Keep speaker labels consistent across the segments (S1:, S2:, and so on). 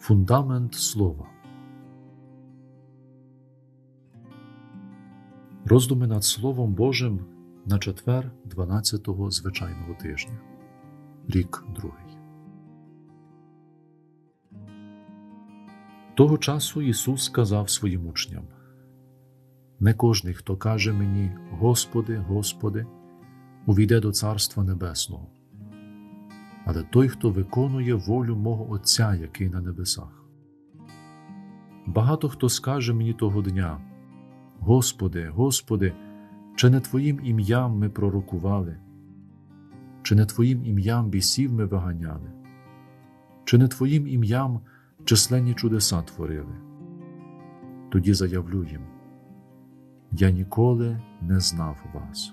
S1: Фундамент Слова. Роздуми над Словом Божим на четвер 12-го звичайного тижня. Рік другий. Того часу Ісус сказав своїм учням: Не кожний, хто каже мені, Господи, Господи, увійде до Царства Небесного але той, хто виконує волю мого Отця, який на небесах. Багато хто скаже мені того дня: Господи, Господи, чи не Твоїм ім'ям ми пророкували, чи не Твоїм ім'ям бісів ми виганяли, чи не Твоїм ім'ям численні чудеса творили? Тоді заявлю їм: Я ніколи не знав вас.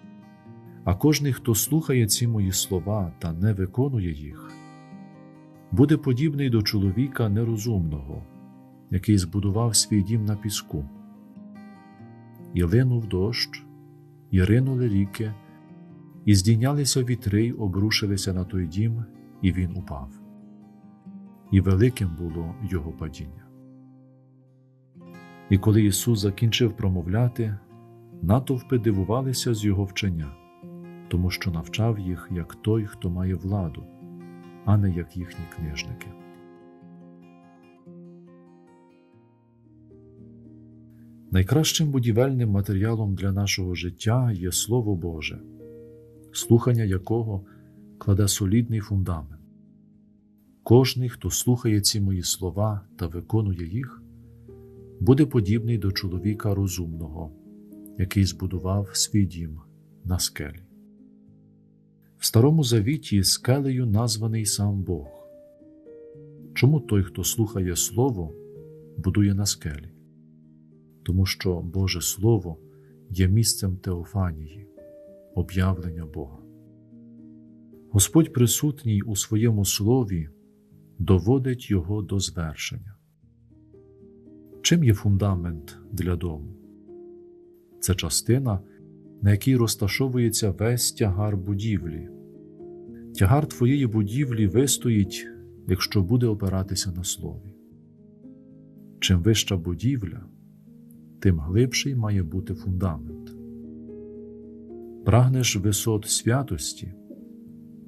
S1: А кожний, хто слухає ці мої слова та не виконує їх, буде подібний до чоловіка нерозумного, який збудував свій дім на піску, і линув дощ, і ринули ріки, і здійнялися вітри й обрушилися на той дім, і він упав. І великим було його падіння. І коли Ісус закінчив промовляти, натовпи дивувалися з Його вчення тому що навчав їх як той, хто має владу, а не як їхні книжники. Найкращим будівельним матеріалом для нашого життя є Слово Боже, слухання якого кладе солідний фундамент. Кожний, хто слухає ці мої слова та виконує їх, буде подібний до чоловіка розумного, який збудував свій дім на скелі. В Старому Завіті скелею названий сам Бог. Чому той, хто слухає Слово, будує на скелі? Тому що Боже Слово є місцем теофанії, об'явлення Бога. Господь присутній у своєму слові доводить його до звершення. Чим є фундамент для дому? Це частина, на якій розташовується весь тягар будівлі. Тягар твоєї будівлі вистоїть, якщо буде опиратися на слові. Чим вища будівля, тим глибший має бути фундамент. Прагнеш висот святості,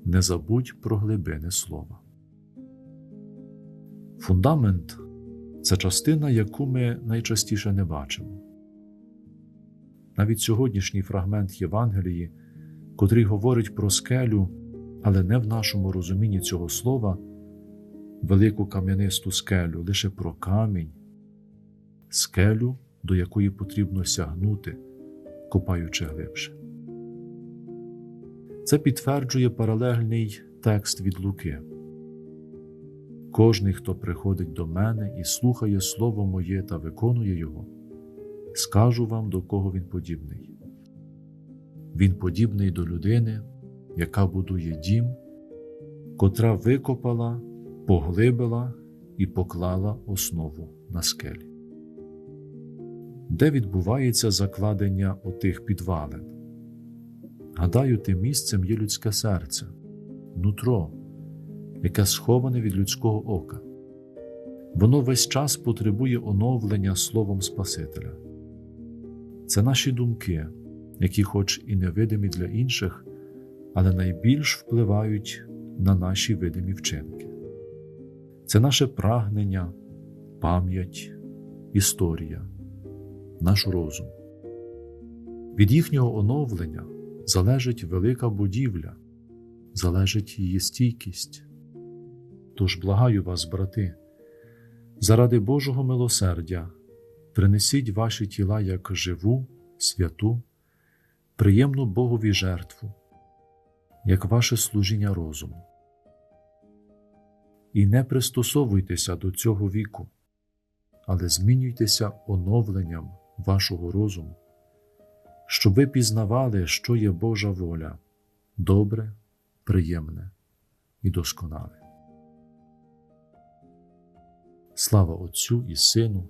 S1: не забудь про глибини слова. Фундамент це частина, яку ми найчастіше не бачимо. Навіть сьогоднішній фрагмент Євангелії, котрий говорить про скелю, але не в нашому розумінні цього слова, велику кам'янисту скелю, лише про камінь, скелю, до якої потрібно сягнути, копаючи глибше. Це підтверджує паралельний текст від Луки. Кожний, хто приходить до мене і слухає Слово моє та виконує його скажу вам, до кого він подібний. Він подібний до людини, яка будує дім, котра викопала, поглибила і поклала основу на скелі. Де відбувається закладення отих підвалин? Гадаю, тим місцем є людське серце, нутро, яке сховане від людського ока. Воно весь час потребує оновлення Словом Спасителя. Це наші думки, які, хоч і невидимі для інших, але найбільш впливають на наші видимі вчинки. Це наше прагнення, пам'ять, історія, наш розум. Від їхнього оновлення залежить велика будівля, залежить її стійкість. Тож благаю вас, брати, заради Божого милосердя принесіть ваші тіла як живу, святу, приємну Богові жертву, як ваше служіння розуму. І не пристосовуйтеся до цього віку, але змінюйтеся оновленням вашого розуму, щоб ви пізнавали, що є Божа воля, добре, приємне і досконале. Слава Отцю і Сину,